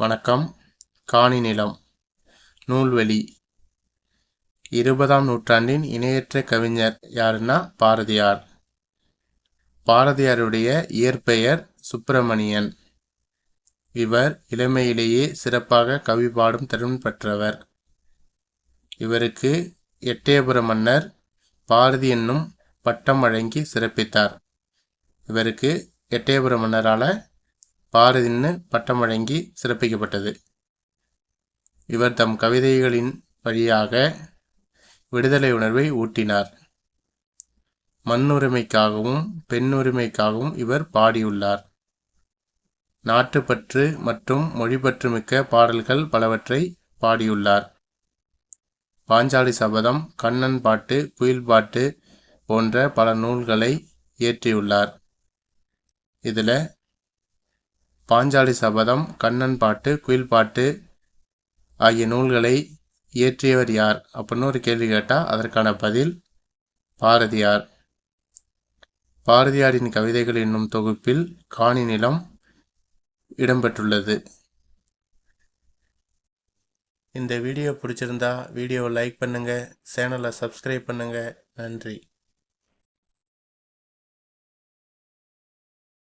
வணக்கம். காணி நிலம். நூல்வெளி. இருபதாம் நூற்றாண்டின் இணையற்ற கவிஞர் யாருன்னா பாரதியார். பாரதியாருடைய இயற்பெயர் சுப்பிரமணியன். இவர் இளமையிலேயே சிறப்பாக கவி பாடும் திறன் பெற்றவர். இவருக்கு எட்டயபுர மன்னர் பாரதி என்னும் பட்டம் வழங்கி சிறப்பித்தார். இவருக்கு எட்டயபுர மன்னரால் பாரதின்னு பட்டம் வழங்கி சிறப்பிக்கப்பட்டது. இவர் தம் கவிதைகளின் வழியாக விடுதலை உணர்வை ஊட்டினார். மண்ணுரிமைக்காகவும் பெண்ணுரிமைக்காகவும் இவர் பாடியுள்ளார். நாட்டுப்பற்று மற்றும் மொழிபற்றுமிக்க பாடல்கள் பலவற்றை பாடியுள்ளார். பாஞ்சாலி சபதம் கண்ணன் பாட்டு குயில் பாட்டு போன்ற பல நூல்களை இயற்றியுள்ளார். இதில் பாஞ்சாலி சபதம் கண்ணன் பாட்டு குயில் பாட்டு ஆகிய நூல்களை இயற்றியவர் யார்? அப்படின்னு ஒரு கேள்வி கேட்டால் அதற்கான பதில் பாரதியார். பாரதியாரின் கவிதைகள் என்னும் தொகுப்பில் காணி நிலம் இடம்பெற்றுள்ளது. இந்த வீடியோ பிடிச்சிருந்தா வீடியோவை லைக் பண்ணுங்கள் சேனலை சப்ஸ்கிரைப் பண்ணுங்கள் நன்றி.